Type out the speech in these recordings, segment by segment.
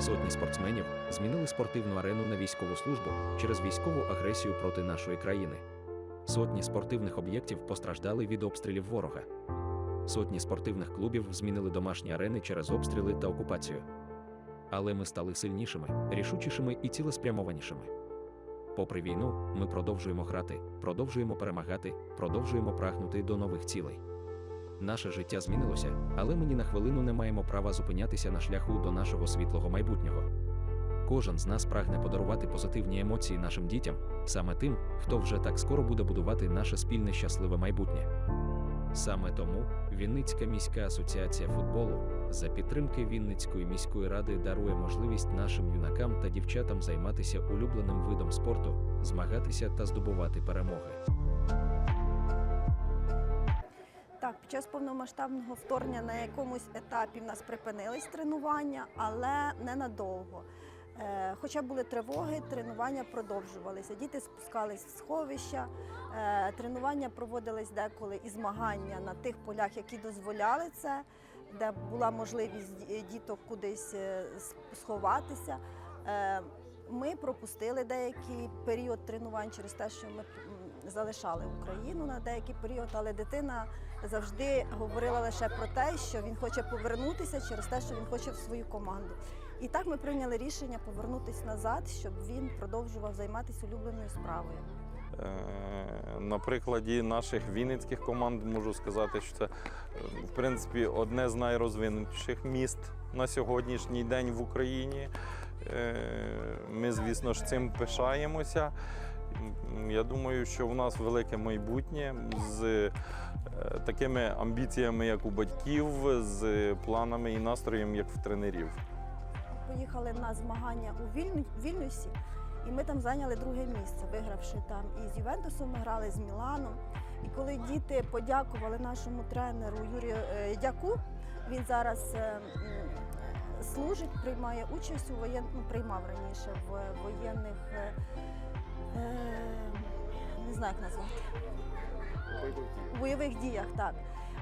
Сотні спортсменів змінили спортивну арену на військову службу через військову агресію проти нашої країни. Сотні спортивних об'єктів постраждали від обстрілів ворога. Сотні спортивних клубів змінили домашні арени через обстріли та окупацію. Але ми стали сильнішими, рішучішими і цілеспрямованішими. Попри війну, ми продовжуємо грати, продовжуємо перемагати, продовжуємо прагнути до нових цілей. Наше життя змінилося, але ми ні на хвилину не маємо права зупинятися на шляху до нашого світлого майбутнього. Кожен з нас прагне подарувати позитивні емоції нашим дітям, саме тим, хто вже так скоро буде будувати наше спільне щасливе майбутнє. Саме тому Вінницька міська асоціація футболу за підтримки Вінницької міської ради дарує можливість нашим юнакам та дівчатам займатися улюбленим видом спорту, змагатися та здобувати перемоги. Час повномасштабного вторгнення на якомусь етапі в нас припинились тренування, але ненадовго. Е, Хоча були тривоги, тренування продовжувалися. Діти спускались в сховища, е, тренування проводились деколи і змагання на тих полях, які дозволяли це, де була можливість діток кудись е, сховатися. Ми пропустили деякий період тренувань через те, що ми залишали Україну на деякий період, але дитина завжди говорила лише про те, що він хоче повернутися через те, що він хоче в свою команду. І так ми прийняли рішення повернутися назад, щоб він продовжував займатися улюбленою справою. Е, На прикладі наших вінницьких команд можу сказати, що це е, в принципі одне з найрозвинутіших міст на сьогоднішній день в Україні. Е, Ми, звісно ж, цим пишаємося. Я думаю, що в нас велике майбутнє з е, такими амбіціями, як у батьків, з планами і настроєм, як в тренерів. Поїхали на змагання у Вільнюсі, і ми там зайняли друге місце, вигравши там і з Ювентусом ми грали з Міланом. І коли діти подякували нашому тренеру Юрію е, Дяку, він зараз е, служить, приймає участь у воєн... ну, приймав раніше в воєнних, е, е, не знаю, як назвати. У бойових діях, так.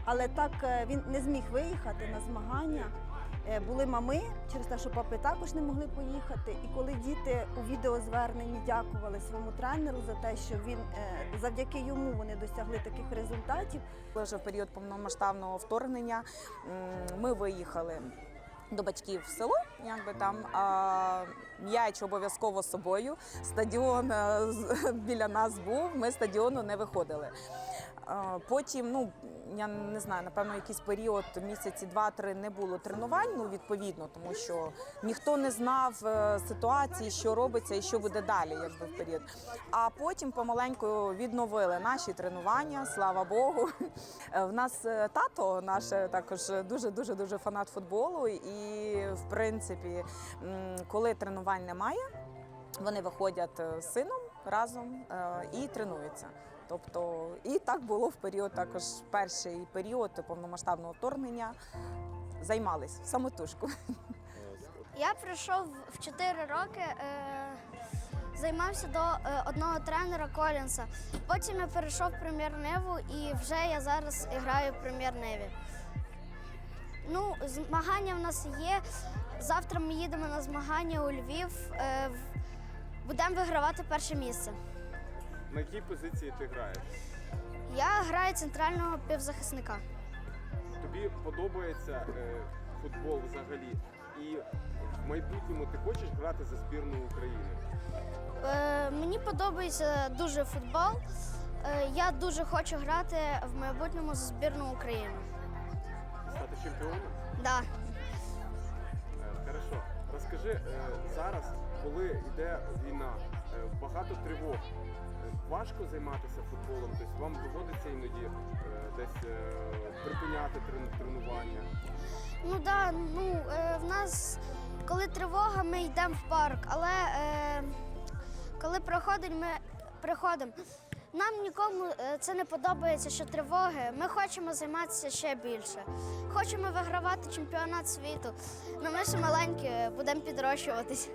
Але так е, він не зміг виїхати на змагання. Були мами через те, що папи також не могли поїхати. І коли діти у відеозверненні дякували своєму тренеру за те, що він завдяки йому вони досягли таких результатів, Вже в період повномасштабного вторгнення ми виїхали до батьків в село, якби там а, м'яч обов'язково з собою. Стадіон е, з- біля нас був. Ми стадіону не виходили. Потім, ну я не знаю, напевно, якийсь період місяці два-три не було тренувань. Ну відповідно, тому що ніхто не знав е, ситуації, що робиться і що буде далі, якби в період. А потім помаленьку відновили наші тренування. Слава Богу. Е, В нас е, тато наш також дуже дуже дуже фанат футболу. І в принципі, коли тренувань немає. Вони виходять з сином разом і тренуються. Тобто, і так було в період, також перший період повномасштабного вторгнення. Займались самотужку. Я прийшов в 4 роки, е, займався до е, одного тренера Колінса. Потім я перейшов в прем'єр-неву і вже я зараз граю в прем'єр-неві. Ну, змагання в нас є. Завтра ми їдемо на змагання у Львів. Е, будемо вигравати перше місце. На якій позиції ти граєш? Я граю центрального півзахисника. Тобі подобається е, футбол взагалі? І в майбутньому ти хочеш грати за збірну України? Е, мені подобається дуже футбол. Е, я дуже хочу грати в майбутньому за збірну України. Стати чемпіоном? Да. Е, Хорошо. Розкажи е, зараз, коли йде війна, е, багато тривог. е, Важко займатися футболом, тобто вам доводиться іноді е, десь припиняти тренування. Ну да, ну в нас, коли тривога, ми йдемо в парк, але коли приходить, ми приходимо. Нам нікому це не подобається, що тривоги. Ми хочемо займатися ще більше. Хочемо вигравати чемпіонат світу. Ну ми ще маленькі, будемо підрощуватись.